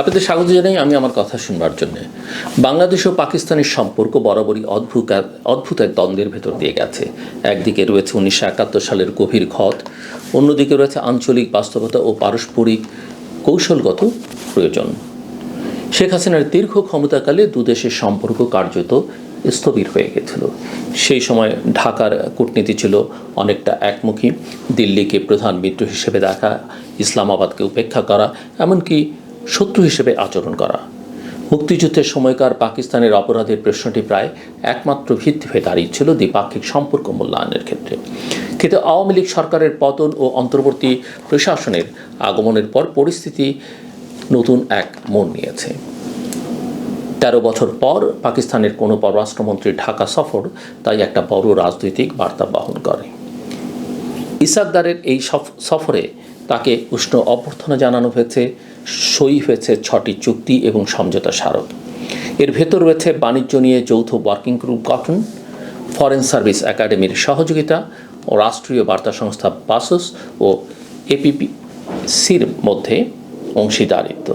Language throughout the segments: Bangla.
আপনাদের স্বাগত জানাই, আমি আমার কথা শুনবার জন্য। বাংলাদেশ ও পাকিস্তানের সম্পর্ক বরাবরই অদ্ভুত অদ্ভুত এক দ্বন্দ্বের ভেতর দিয়ে গেছে। একদিকে রয়েছে উনিশশো একাত্তর সালের গভীর ক্ষত অন্যদিকে রয়েছে আঞ্চলিক বাস্তবতা ও পারস্পরিক কৌশলগত প্রয়োজন। শেখ হাসিনার দীর্ঘ ক্ষমতাকালে দুদেশের সম্পর্ক কার্যত স্থবির হয়ে গেছিল। সেই সময় ঢাকার কূটনীতি ছিল অনেকটা একমুখী। দিল্লিকে প্রধান মিত্র হিসেবে দেখা, ইসলামাবাদকে উপেক্ষা করা, এমনকি শত্রু হিসেবে আচরণ করা। মুক্তিযুদ্ধের সময়কার পাকিস্তানের অপরাধের প্রশ্নটি প্রায় একমাত্র ভিত্তি হয়ে দাঁড়িয়েছিল দ্বিপাক্ষিক সম্পর্ক মূল্যায়নের ক্ষেত্রে। কিন্তু আওয়ামী লীগ সরকারের পতন ও অন্তর্বর্তী প্রশাসনের আগমনের পর পরিস্থিতি নতুন এক মোড় নিয়েছে। তেরো বছর পর পাকিস্তানের কোনো পররাষ্ট্রমন্ত্রীর ঢাকা সফর তাই একটা বড় রাজনৈতিক বার্তা বহন করে। ইসাকদারের এই সফ- সফরে তাকে উষ্ণ অভ্যর্থনা জানানো হয়েছে, সই হয়েছে ছটি চুক্তি এবং সমঝোতা স্মারক। এর ভেতর রয়েছে বাণিজ্য নিয়ে যৌথ ওয়ার্কিং গ্রুপ গঠন ফরেন সার্ভিস একাডেমির সহযোগিতা ও রাষ্ট্রীয় বার্তা সংস্থা বাসস ও এপিপিসির মধ্যে অংশীদারিত্ব।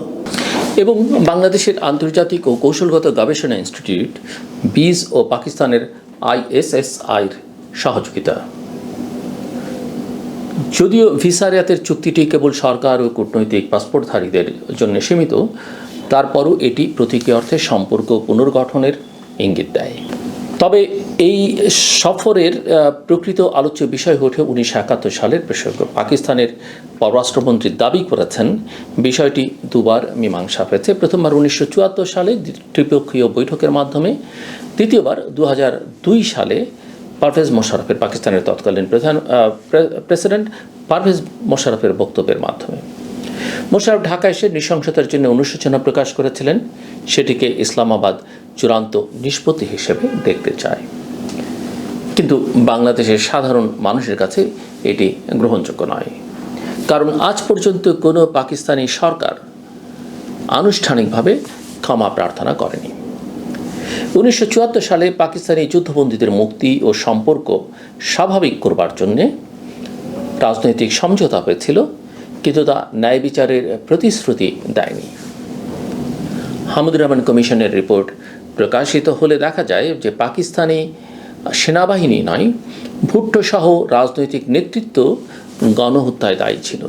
এবং বাংলাদেশের আন্তর্জাতিক ও কৌশলগত গবেষণা ইনস্টিটিউট, বিজ ও পাকিস্তানের আইএসএসআইর সহযোগিতা। যদিও ভিসারিয়াতের চুক্তিটি কেবল সরকার ও কূটনৈতিক পাসপোর্টধারীদের জন্য সীমিত, তারপরও এটি প্রতীকী অর্থে সম্পর্ক পুনর্গঠনের ইঙ্গিত দেয়। তবে এই সফরের প্রকৃত আলোচ্য বিষয় ওঠে উনিশশো একাত্তর সালের প্রসঙ্গ পাকিস্তানের পররাষ্ট্রমন্ত্রী দাবি করেছেন, বিষয়টি দুবার মীমাংসা হয়েছে। প্রথমবার উনিশশো চুয়াত্তর সালে ত্রিপক্ষীয় বৈঠকের মাধ্যমে, দ্বিতীয়বার দু সালে পারভেজ মোশারফের পাকিস্তানের তৎকালীন প্রধান প্রেসিডেন্ট পারভেজ মোশারফের বক্তব্যের মাধ্যমে। মোশারফ ঢাকা এসে নৃশংসতার জন্য অনুশোচনা প্রকাশ করেছিলেন। সেটিকে ইসলামাবাদ চূড়ান্ত নিষ্পত্তি হিসেবে দেখতে চায়। কিন্তু বাংলাদেশের সাধারণ মানুষের কাছে এটি গ্রহণযোগ্য নয়। কারণ আজ পর্যন্ত কোনো পাকিস্তানি সরকার আনুষ্ঠানিকভাবে ক্ষমা প্রার্থনা করেনি। উনিশশো চুয়াত্তর সালে পাকিস্তানি যুদ্ধবন্দীদের মুক্তি ও সম্পর্ক স্বাভাবিক করবার জন্যে রাজনৈতিক সমঝোতা হয়েছিল, কিন্তু তা ন্যায় বিচারের প্রতিশ্রুতি দেয়নি। হামুদুর রহমান কমিশনের রিপোর্ট প্রকাশিত হলে দেখা যায় যে পাকিস্তানি সেনাবাহিনী নয় ভুট্টো সহ রাজনৈতিক নেতৃত্ব গণহত্যায় দায়ী ছিল।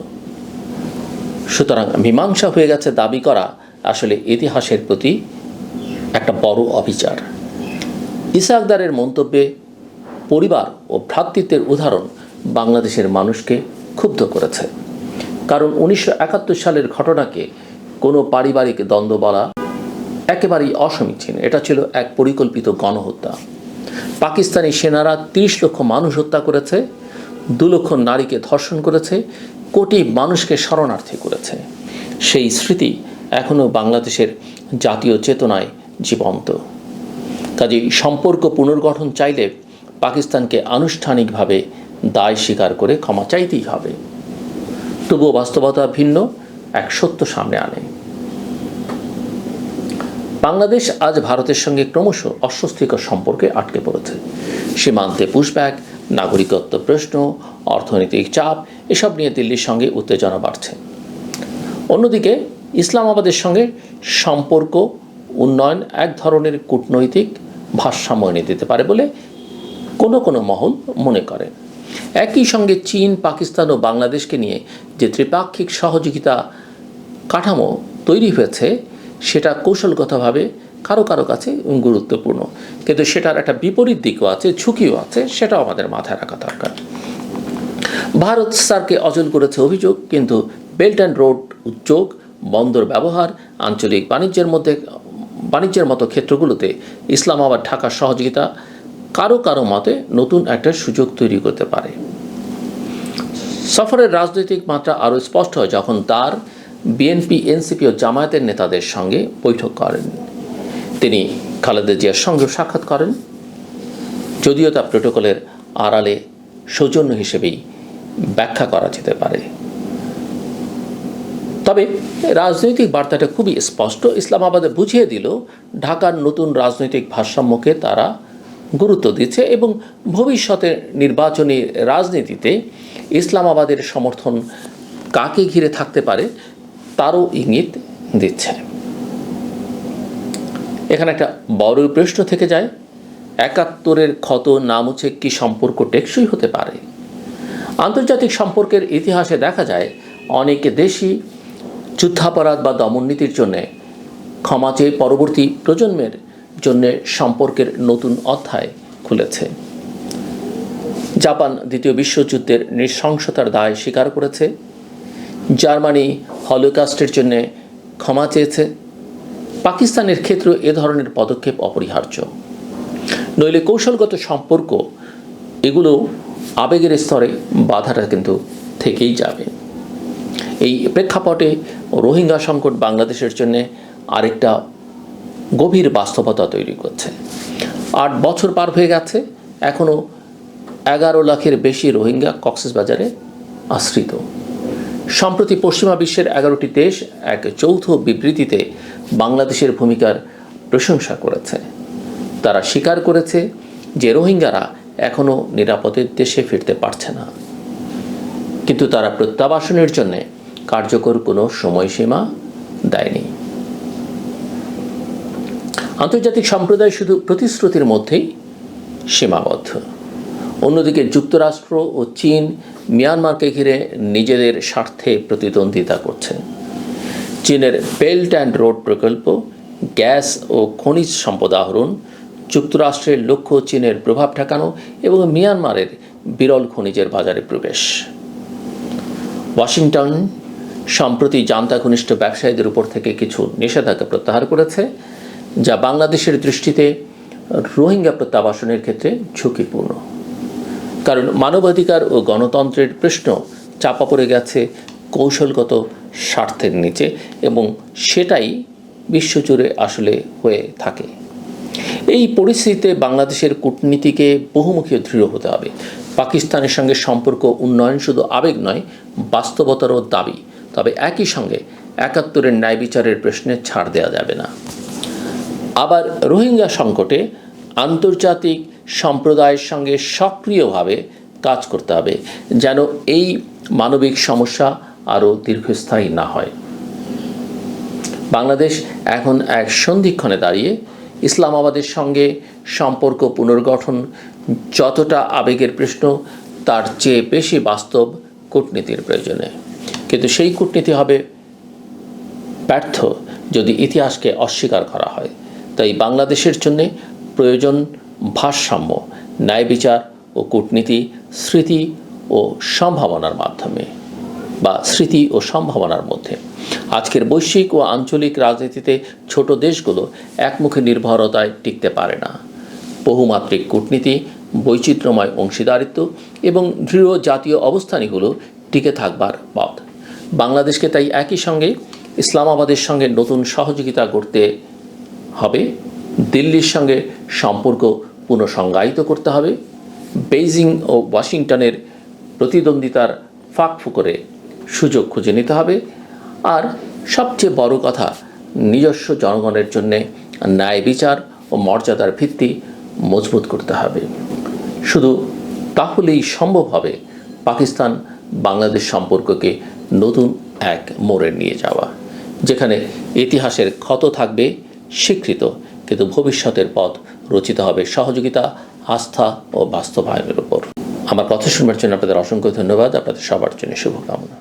সুতরাং মীমাংসা হয়ে গেছে দাবি করা আসলে ইতিহাসের প্রতি একটা বড় অবিচার। ইসাকদারের মন্তব্যে পরিবার ও ভ্রাতৃত্বের উদাহরণ বাংলাদেশের মানুষকে ক্ষুব্ধ করেছে। কারণ উনিশশো একাত্তর সালের ঘটনাকে কোনো পারিবারিক দ্বন্দ্ব বলা একেবারেই অসমীচীন। এটা ছিল এক পরিকল্পিত গণহত্যা। পাকিস্তানি সেনারা তিরিশ লক্ষ মানুষ হত্যা করেছে, দু লক্ষ নারীকে ধর্ষণ করেছে, কোটি মানুষকে শরণার্থী করেছে। সেই স্মৃতি এখনও বাংলাদেশের জাতীয় চেতনায় জীবন্ত। কাজেই সম্পর্ক পুনর্গঠন চাইলে পাকিস্তানকে আনুষ্ঠানিকভাবে দায় স্বীকার করে ক্ষমা চাইতেই হবে। তবুও বাস্তবতা ভিন্ন, এক সত্য সামনে আনে। বাংলাদেশ আজ ভারতের সঙ্গে ক্রমশ অস্বস্তিকর সম্পর্কে আটকে পড়েছে। সীমান্তে পুশব্যাক, নাগরিকত্ব প্রশ্ন, অর্থনৈতিক চাপ, এসব নিয়ে দিল্লির সঙ্গে উত্তেজনা বাড়ছে। অন্যদিকে ইসলামাবাদের সঙ্গে সম্পর্ক উন্নয়ন এক ধরনের কূটনৈতিক ভারসাম্য এনে দিতে পারে বলে কোনো কোনো মহল মনে করেন একই সঙ্গে চীন, পাকিস্তান ও বাংলাদেশকে নিয়ে যে ত্রিপাক্ষিক সহযোগিতা কাঠামো তৈরি হয়েছে, সেটা কৌশলগতভাবে কারও কারও কাছে গুরুত্বপূর্ণ। কিন্তু সেটার একটা বিপরীত দিকও আছে, ঝুঁকিও আছে, সেটাও আমাদের মাথায় রাখা দরকার। ভারত স্যারকে অচল করেছে অভিযোগ, কিন্তু বেল্ট অ্যান্ড রোড উদ্যোগ, বন্দর ব্যবহার, আঞ্চলিক বাণিজ্যের মধ্যে বাণিজ্যের মতো ক্ষেত্রগুলোতে ইসলামাবাদ ঢাকার সহযোগিতা কারও কারও মতে নতুন একটা সুযোগ তৈরি করতে পারে। সফরের রাজনৈতিক মাত্রা আরও স্পষ্ট হয় যখন তার বিএনপি, এনসিপি ও জামায়াতের নেতাদের সঙ্গে বৈঠক করেন। তিনি খালেদা জিয়ার সঙ্গেও সাক্ষাৎ করেন। যদিও তা প্রোটোকলের আড়ালে সৌজন্য হিসেবেই ব্যাখ্যা করা যেতে পারে। তবে রাজনৈতিক বার্তাটা খুবই স্পষ্ট। ইসলামাবাদে বুঝিয়ে দিল, ঢাকার নতুন রাজনৈতিক ভারসাম্যকে তারা গুরুত্ব দিচ্ছে এবং ভবিষ্যতের নির্বাচনী রাজনীতিতে ইসলামাবাদের সমর্থন কাকে ঘিরে থাকতে পারে তারও ইঙ্গিত দিচ্ছে। এখানে একটা বড় প্রশ্ন থেকে যায়, একাত্তরের ক্ষত না মুছে কি সম্পর্ক টেকসই হতে পারে? আন্তর্জাতিক সম্পর্কের ইতিহাসে দেখা যায়, অনেক দেশই যুদ্ধাপরাধ বা দমননীতির জন্যে ক্ষমা চেয়ে পরবর্তী প্রজন্মের জন্য সম্পর্কের নতুন অধ্যায় খুলেছে। জাপান দ্বিতীয় বিশ্বযুদ্ধের নৃশংসতার দায় স্বীকার করেছে। জার্মানি হলোকাস্টের জন্য ক্ষমা চেয়েছে। পাকিস্তানের ক্ষেত্রেও এ ধরনের পদক্ষেপ অপরিহার্য। নইলে কৌশলগত সম্পর্ক এগুলো আবেগের স্তরে বাধাটা কিন্তু থেকেই যাবে। এই প্রেক্ষাপটে রোহিঙ্গা সংকট বাংলাদেশের জন্য আরেকটা গভীর বাস্তবতা তৈরি করছে। আট বছর পার হয়ে গেছে এখনও এগারো লাখের বেশি রোহিঙ্গা কক্সবাজারে আশ্রিত। সম্প্রতি পশ্চিমা বিশ্বের এগারোটি দেশ এক যৌথ বিবৃতিতে বাংলাদেশের ভূমিকার প্রশংসা করেছে। তারা স্বীকার করেছে যে রোহিঙ্গারা এখনও নিরাপদে দেশে ফিরতে পারছে না। কিন্তু তারা প্রত্যাবাসনের জন্য কার্যকর কোনো সময়সীমা দেয়নি। আন্তর্জাতিক সম্প্রদায় শুধু প্রতিশ্রুতির মধ্যেই সীমাবদ্ধ। অন্যদিকে যুক্তরাষ্ট্র ও চীন মিয়ানমারকে ঘিরে নিজেদের স্বার্থে প্রতিদ্বন্দ্বিতা করছে চীনের বেল্ট অ্যান্ড রোড প্রকল্প, গ্যাস ও খনিজ সম্পদ আহরণ, যুক্তরাষ্ট্রের লক্ষ্য চীনের প্রভাব ঠেকানো এবং মিয়ানমারের বিরল খনিজের বাজারে প্রবেশ। ওয়াশিংটন সম্প্রতি জান্তা ঘনিষ্ঠ ব্যবসায়ীদের উপর থেকে কিছু নিষেধাজ্ঞা প্রত্যাহার করেছে, যা বাংলাদেশের দৃষ্টিতে রোহিঙ্গা প্রত্যাবাসনের ক্ষেত্রে ঝুঁকিপূর্ণ। কারণ মানবাধিকার ও গণতন্ত্রের প্রশ্ন চাপা পড়ে গেছে কৌশলগত স্বার্থের নিচে, এবং সেটাই বিশ্বজুড়ে আসলে হয়ে থাকে। এই পরিস্থিতিতে বাংলাদেশের কূটনীতিকে বহুমুখী দৃঢ় হতে হবে। পাকিস্তানের সঙ্গে সম্পর্ক উন্নয়ন শুধু আবেগ নয়, বাস্তবতারও দাবি। তবে একই সঙ্গে একাত্তরের ন্যায় বিচারের প্রশ্নে ছাড় দেওয়া যাবে না। আবার রোহিঙ্গা সংকটে আন্তর্জাতিক সম্প্রদায়ের সঙ্গে সক্রিয়ভাবে কাজ করতে হবে, যেন এই মানবিক সমস্যা আরও দীর্ঘস্থায়ী না হয়। বাংলাদেশ এখন এক সন্ধিক্ষণে দাঁড়িয়ে ইসলামাবাদের সঙ্গে সম্পর্ক পুনর্গঠন যতটা আবেগের প্রশ্ন, তার চেয়ে বেশি বাস্তব কূটনীতির প্রয়োজনে। কিন্তু সেই কূটনীতি হবে ব্যর্থ যদি ইতিহাসকে অস্বীকার করা হয়। তাই বাংলাদেশের জন্য প্রয়োজন ভারসাম্য, ন্যায় বিচার ও কূটনীতি, স্মৃতি ও সম্ভাবনার মাধ্যমে বা স্মৃতি ও সম্ভাবনার মধ্যে। আজকের বৈশ্বিক ও আঞ্চলিক রাজনীতিতে ছোট দেশগুলো একমুখী নির্ভরতায় টিকতে পারে না। বহুমাত্রিক কূটনীতি, বৈচিত্র্যময় অংশীদারিত্ব এবং দৃঢ় জাতীয় অবস্থানগুলো টিকে থাকবার পথ। বাংলাদেশকে তাই একই সঙ্গে ইসলামাবাদের সঙ্গে নতুন সহযোগিতা করতে হবে। দিল্লির সঙ্গে সম্পর্ক পুনঃসংজ্ঞায়িত করতে হবে। বেইজিং ও ওয়াশিংটনের প্রতিদ্বন্দ্বিতার ফাঁক ফুকরে সুযোগ খুঁজে নিতে হবে। আর সবচেয়ে বড় কথা, নিজস্ব জনগণের জন্যে ন্যায় বিচার ও মর্যাদার ভিত্তি মজবুত করতে হবে। শুধু তাহলেই সম্ভব হবে পাকিস্তান বাংলাদেশ সম্পর্ককে নতুন এক মোড়ে নিয়ে যাওয়া, যেখানে ইতিহাসের ক্ষত থাকবে স্বীকৃত, কিন্তু ভবিষ্যতের পথ রচিত হবে সহযোগিতা, আস্থা ও বাস্তবায়নের উপর। আমার কথা শুনবার জন্য আপনাদের অসংখ্য ধন্যবাদ। আপনাদের সবার জন্য শুভকামনা।